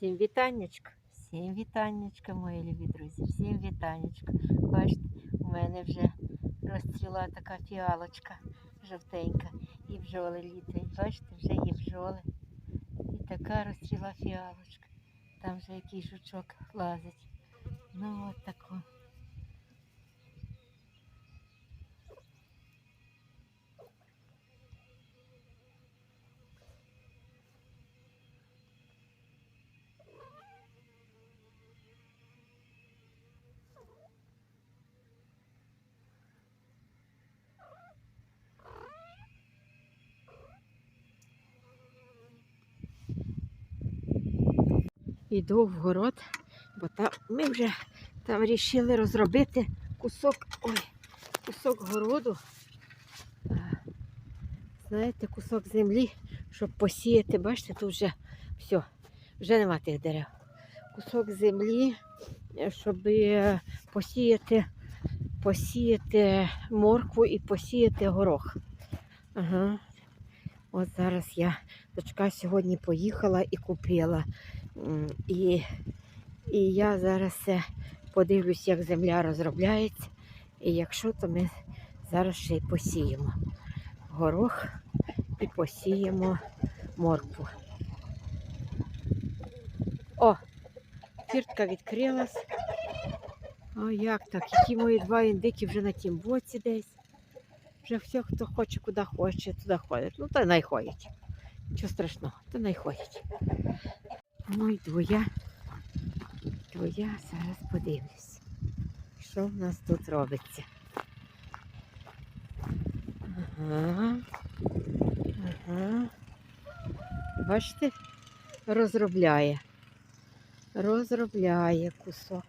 Всім вітаннячка, всім вітаннячка, мої любі друзі, всім вітаннячка. Бачите, у мене вже розцвіла така фіалочка жовтенька. І бджоли літають. Бачите, вже є бджоли. І така розцвіла фіалочка. Там вже якийсь жучок лазить. Ну от тако. Іду в город, бо там ми вже там вирішили розробити кусок, ой, кусок городу. Знаєте, кусок землі, щоб посіяти. Бачите, тут вже все, вже нема тих дерев. Кусок землі, щоб е, посіяти, посіяти моркву і посіяти горох. Ага. От зараз я дочка сьогодні поїхала і купила. І, і я зараз подивлюсь, як земля розробляється. І якщо, то ми зараз ще й посіємо горох і посіємо моркву. О, фіртка відкрилась. О, як так? Які мої два індики вже на тім боці десь. Вже все, хто хоче, куди хоче, туди ходить. Ну, то най ходять. Нічого страшного, то най ходять. Ну йду я. Йду зараз подивлюсь, що в нас тут робиться. Ага. Ага. Бачите, розробляє. Розробляє кусок.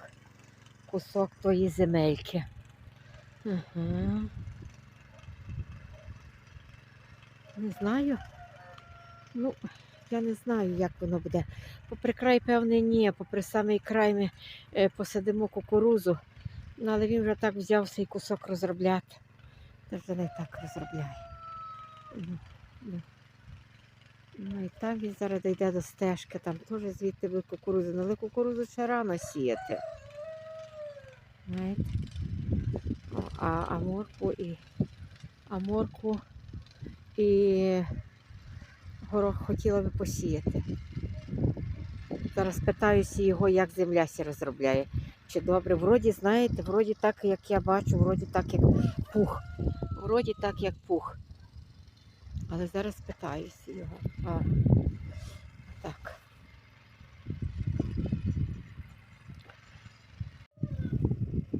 Кусок тої земельки. Ага. Не знаю. Ну, я не знаю, як воно буде. Попри край, певне, ні, попри самий край ми е, посадимо кукурузу. Ну, але він вже так взяв цей кусок розробляти. Тож не так розробляє. Ну і там він зараз дійде до стежки, там теж звідти буде кукуруза. Ну, Але кукурузу ще рано сіяти. Знаєте? А, а морку і а морку і горох хотіла би посіяти. Зараз питаюся його, як земля сі розробляє. Чи добре? Вроді, знаєте, вроді так, як я бачу, вроді так, як пух. Вроді так, як пух. Але зараз питаюся його. А, так.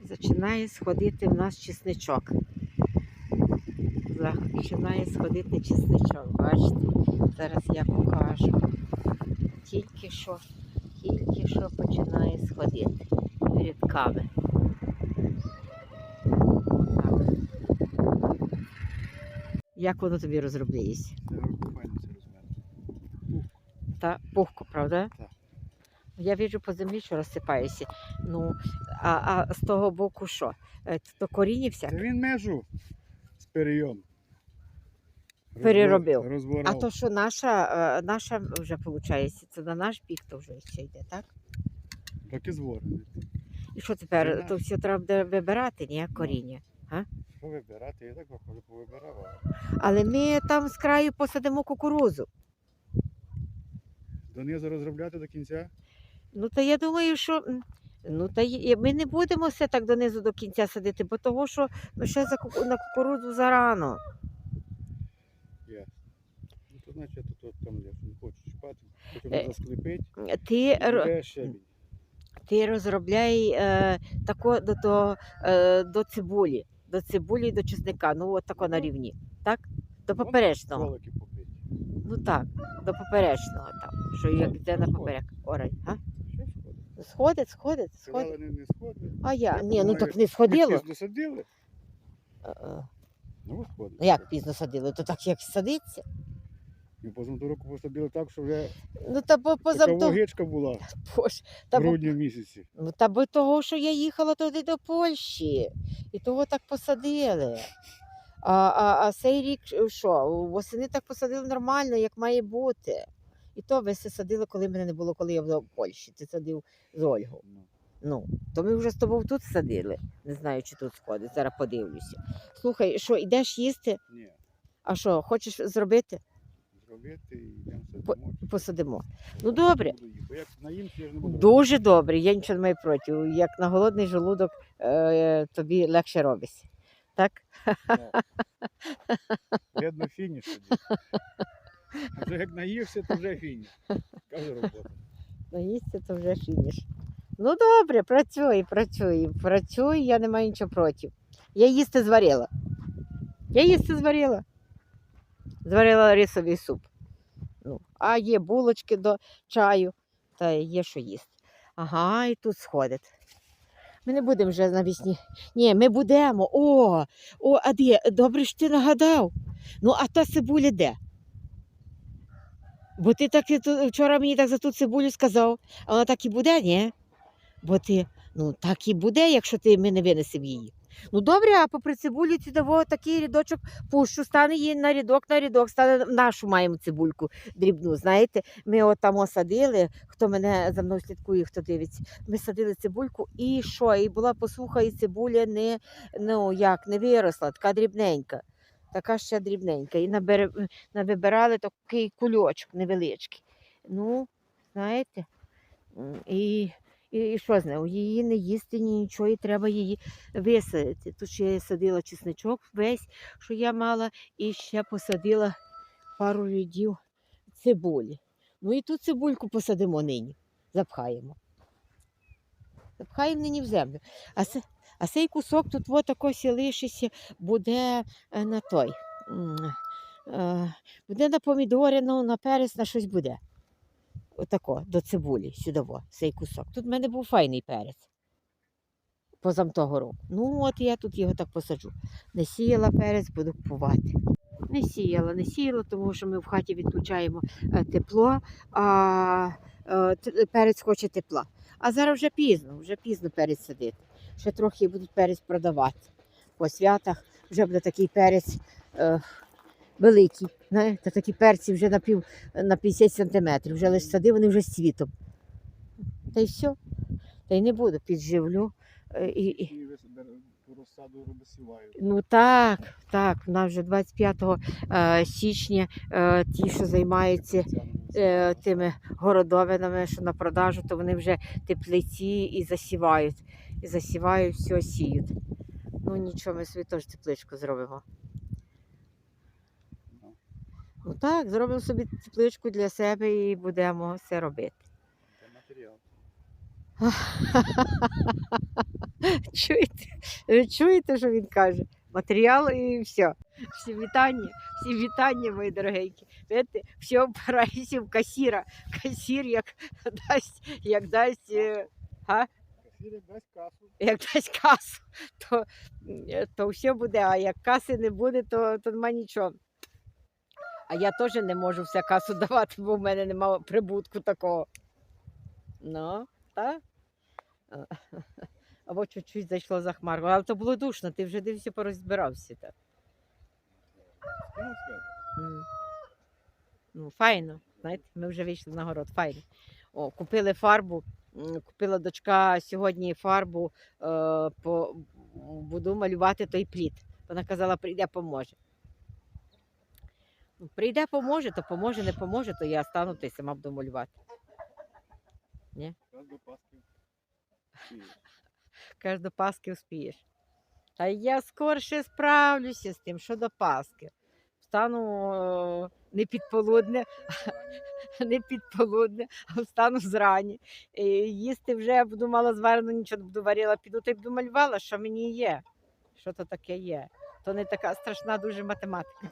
Починає сходити в нас чесничок. Починає сходити чесничок, бачите? Зараз я покажу. Тільки що, тільки що починає сходити рядками. Отак. Як воно тобі розробляється? Та пухко, правда? Так. Я бачу по землі, що розсипається. Ну, а, а з того боку що? Е, То корінівся? Це він межу з перейом. Переробив. Розборав. А то що наша, е, наша вже виходить, це на наш бік то вже ще йде, так? Так і зворений. І що тепер? Це То все треба буде вибирати, ні, коріння. Що вибирати? Я так виходжу, повибирав. Але ми там з краю посадимо кукурузу. Донизу розробляти до кінця. Ну, та я думаю, що. Ну, та й- ми не будемо все так донизу до кінця садити, бо того, що ну, ще за на кукурудзу зарано. Ну, то значить я тут от там я не хочу чіпати. Потім Е. Ти, Де щебінь. ти розробляй е, тако до, до, е, до цибулі, до цибулі і до чесника. Ну, от тако на рівні. Так? До Ну, поперечного. Ну так, до поперечного там, що як йде на поперек. Орай, а? Сходить? Сходить, сходить, не, не сходить. А я? Я Ні, ну так не сходило. Пізно садили? Ну, сходить. Ну як пізно садили? То так як садиться. Ми позамту року посадили так, що вже Ну та бо така вогичка була Боже, та бо, грудні місяці. ну та бо того, що я їхала туди до Польщі. І того так посадили. А, а, а цей рік е, що? Восени так посадили нормально, як має бути. І І то ви все садили, коли мене не було, коли я в Польщі. Ти садив з Ольгою. Ну, Ну, то ми вже з тобою тут садили. Не знаю, чи тут сходить. Зараз подивлюся. Слухай, що, йдеш їсти? ні, А що, хочеш зробити? Зробити і йдемо По-. Посадимо. Ну, добре. Як наїмся, я ж не буду. Дуже добре, я нічого не маю проти. Як на голодний желудок е, тобі легше робиться. Так? Так. Видно фініш тоді. А Вже як наївся, то вже фініш. Каже робота. Наїсти то вже фініш. Ну добре, працюй, працюй, працюй, я не маю нічого проти. Я їсти зварила. Я їсти зварила. Зварила рисовий суп. Ну, а є булочки до чаю, та є що їсти. Ага, і тут сходить. Ми не будемо вже навісні. Ні, ми будемо. О, о, а де? Добре, що ти нагадав. Ну, а та цибуля де? Бо ти так вчора мені так за ту цибулю сказав, а вона так і буде, ні? Бо ти, ну так і буде, якщо ти ми не винесемо її. Ну добре, а попри цибулю ці такий рядочок пущу, стане її на рядок, на рядок, стане нашу маємо цибульку дрібну. Знаєте, ми от там осадили, хто мене за мною слідкує, хто дивиться. Ми садили цибульку і що? І була посуха, і цибуля не, ну як, не виросла, така дрібненька. Така ще дрібненька. І набере, навибирали такий кульочок невеличкий. Ну, знаєте, і, і, і що з нею? Її не їсти, ні нічого, і треба її висадити. Тут ще я садила чесничок весь, що я мала, і ще посадила пару рядів цибулі. Ну і тут цибульку посадимо нині, запхаємо. Запхаємо нині в землю. А, це, а цей кусок тут от ось лишиться, буде е, на той. е, Буде на помідори, на перець, на щось буде. Отако, до цибулі, сюдово, цей кусок. Тут в мене був файний перець. Позам того року. Ну, от я тут його так посаджу. Не сіяла перець, буду купувати. Не сіяла, не сіяла, тому що ми в хаті відключаємо е, тепло, а е, перець хоче тепла. А зараз вже пізно, вже пізно перець садити. Ще трохи будуть перець продавати. По святах вже буде такий перець е, великий. Знаєте, такі перці вже на, пів, на 50 сантиметрів. Вже лише сади, вони вже з цвітом. Та й все. Та й не буду, підживлю. Е, І, і, розсаду розсівають. Ну так, так. У нас вже 25 е, січня е, ті, що займаються е, тими городовинами, що на продажу, то вони вже теплиці і засівають. І засівають, все сіють. Ну нічого, ми собі теж тепличку зробимо. Ну. Так, зробимо собі тепличку для себе і будемо все робити. Це матеріал. Чуєте? Ви чуєте, що він каже? Матеріал і все. Всі вітання, всі вітання, мої дорогенькі. Видите, все впирається в касіра. Касір як дасть, як дасть, е, а? Як дасть касу. як дасть касу, то, е, то все буде, а як каси не буде, то, то нема нічого. А я теж не можу все касу давати, бо в мене немає прибутку такого. Ну, так? Або чуть-чуть зайшло за хмарку. Але то було душно, ти вже дивився, порозбирався. Так. Ну, файно. Знаєте, ми вже вийшли на город, файно. О, купили фарбу. Купила дочка сьогодні фарбу, е, по, буду малювати той плід. Вона казала, прийде, поможе. Прийде, поможе, то поможе, не поможе, то я стану та й сама буду малювати. Раз до Пасхи. Сіє. Каже, до успієш. Та я скорше справлюся з тим, що до Паски. Встану е, не під полудне, не під полудне, а встану зрані. І їсти вже буду мала зварено, нічого буду варила, піду та й буду малювала, що мені є. Що то таке є. То не така страшна дуже математика.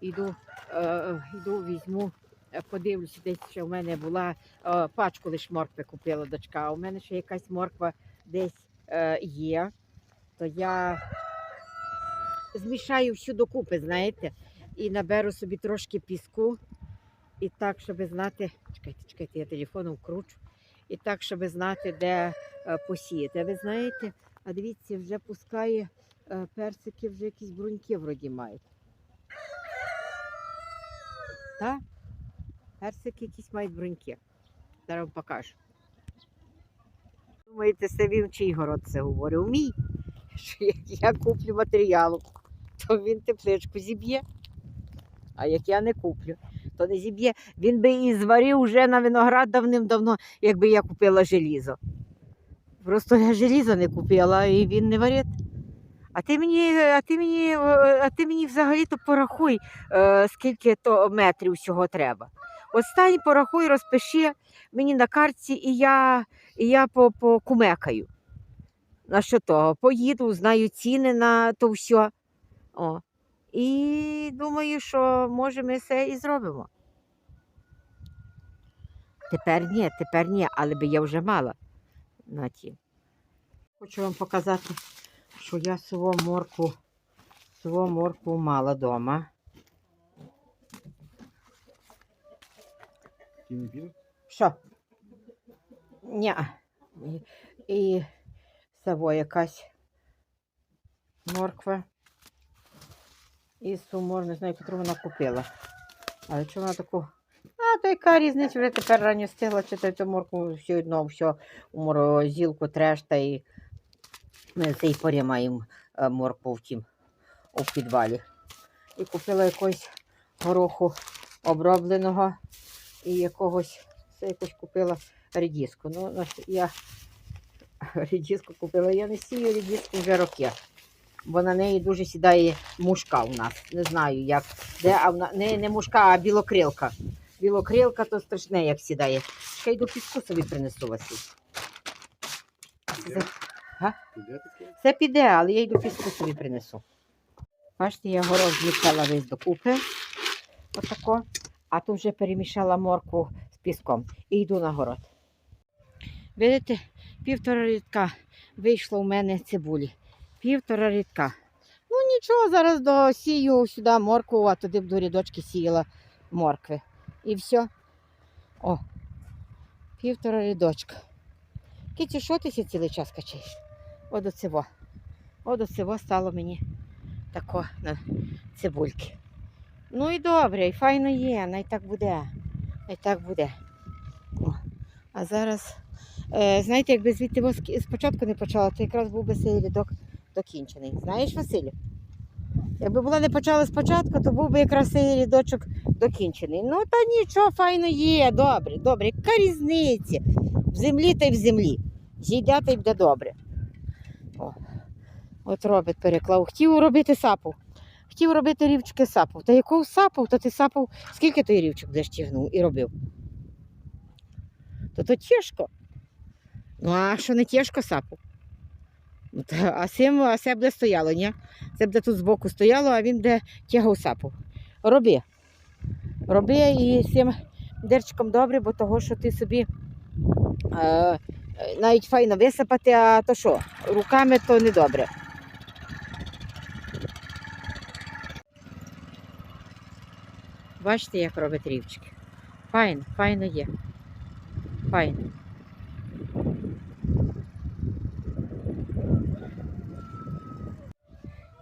Іду, е, іду, візьму, е, подивлюся, десь ще в мене була е, пачку лише моркви купила дочка, а у мене ще якась морква десь е, є, то я змішаю всю докупи, знаєте, і наберу собі трошки піску. І так, щоб знати, чекайте, чекайте, я телефоном кручу. І так, щоб знати, де е, посіяти. Ви знаєте, а дивіться, вже пускає е, персики, вже якісь бруньки вроді мають. Так. Персики якісь мають бруньки. Зараз вам покажу. Думаєте, це він чий город це говорив? Мій. Що як я куплю матеріалу, то він тепличку зіб'є. А як я не куплю, то не зіб'є. Він би і зварив вже на виноград давним-давно, якби я купила желізо. Просто я желізо не купила і він не варить. А ти мені, а ти мені, а ти мені взагалі-то порахуй, е, скільки то метрів всього треба. От стань, порахуй, розпиши мені на картці, і я, і я покумекаю. На що того? Поїду, знаю ціни на то все. О. І думаю, що може ми все і зробимо. Тепер ні, тепер ні, але би я вже мала на ті. Хочу вам показати, що я свого морку, свого морку мала вдома. Ті не підуть? Що? Ні. І, саво якась морква. І сумо, не знаю, яку вона купила. Але чому вона таку. А, то яка різниця вже тепер ранньо стигла, чи то морку все одно все у морозилку треш, та і ми в цій порі маємо е, моркву в тім у підвалі. І купила якогось гороху обробленого і якогось це якось купила редіску. Ну, я редіску купила. Я не сію редіску вже роки. Бо на неї дуже сідає мушка у нас. Не знаю як. Де, а вона, не, не мушка, а білокрилка. Білокрилка то страшне, як сідає. Ще й до піску собі принесу Василь. Га? Це піде, але я й до піску собі принесу. Бачите, я горох змішала весь докупи. Отако. А тут вже перемішала моркву з піском. І йду на город. Видите, півтора рідка вийшло у мене цибулі. Півтора рідка. Ну нічого, зараз досію сюди моркву, а туди б до рядочки сіяла моркви. І все. О, півтора рядочка. Киті, що ти цілий час качаєш? От оце во. От во стало мені тако на цибульки. Ну і добре, і файно є, най так буде. Най так буде. О. А зараз, е, знаєте, якби звідти спочатку не почала, то якраз був би цей рядок докінчений. Знаєш, Василю? Якби була не почала спочатку, то був би якраз цей рядочок докінчений. Ну та нічого, файно є, добре, добре. Яка різниця? В землі та й в землі. Зійде та й буде добре. От робить переклав. Хотів робити сапу. Хотів робити рівчики сапу. Та якого сапу? То ти сапав, скільки той рівчик будеш тягнув і робив? То то тяжко. Ну, а що не тяжко сапу? Ну, а сим, а це буде стояло, ні? Це буде тут збоку стояло, а він буде тягав сапу. Роби. Роби і цим дерчиком добре, бо того, що ти собі е, навіть файно висипати, а то що, руками то не добре. Бачите, як робить рівчики. Файно, файно є. Файно.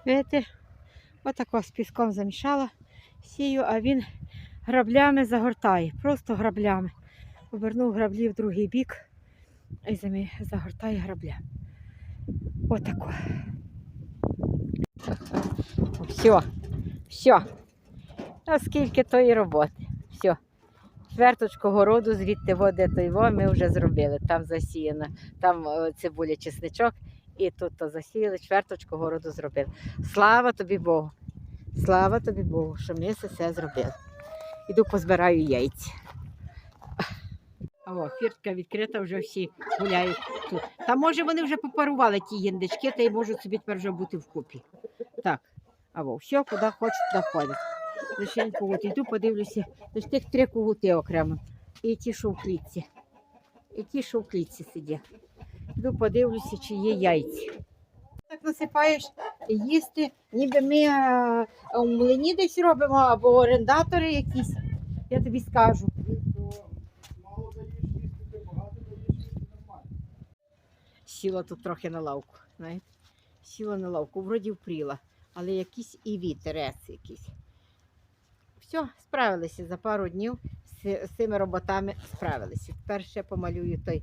Видите, отако з піском замішала, сію, а він граблями загортає, просто граблями. Повернув граблі в другий бік і загортає грабля. Отако. Все, все. А скільки тої роботи. Все. Чверточку городу звідти води той во ми вже зробили. Там засіяно, там е, цибуля, чесничок, і тут то засіяли, чверточку городу зробили. Слава тобі Богу! Слава тобі Богу, що ми це все зробили. Іду позбираю яйця. О, фіртка відкрита, вже всі гуляють тут. Та може вони вже попарували ті індички, та й можуть собі тепер вже бути вкупі. Так, або все, куди хочуть, туди ходять. Лишень когут. Йду, подивлюся. Лише тих три когути окремо. І ті, що в клітці. І ті, що в клітці сидять. Йду, подивлюся, чи є яйці. Так насипаєш їсти, ніби ми а, у млині десь робимо, або орендатори якісь. Я тобі скажу. Сіла тут трохи на лавку, знаєте. Сіла на лавку, вроді впріла, але якийсь і вітерець якийсь. Все, справилися за пару днів з, цими роботами справилися. Тепер ще помалюю той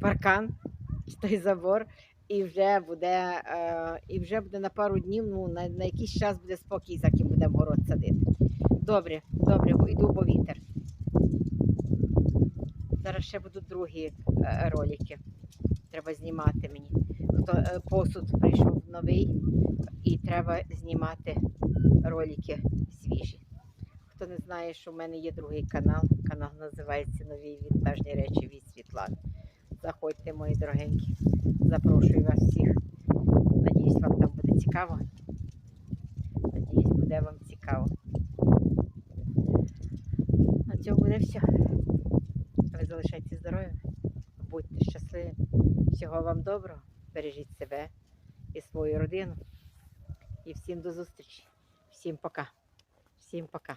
паркан, той забор, і вже буде, е, і вже буде на пару днів, ну, на, на якийсь час буде спокій, заки будемо город садити. Добре, добре, йду, бо вітер. Зараз ще будуть другі е, ролики. Треба знімати мені. Хто е, посуд прийшов новий, і треба знімати ролики свіжі. Хто не знає, що в мене є другий канал. Канал називається Нові вінтажні речі від Світлани. Заходьте, мої дорогенькі. Запрошую вас всіх. Надіюсь, вам там буде цікаво. Надіюсь, буде вам цікаво. На цьому буде все. Ви залишайтеся здорові, будьте щасливі. Всього вам доброго. Бережіть себе і свою родину. І всім до зустрічі. Всім пока. Всім пока.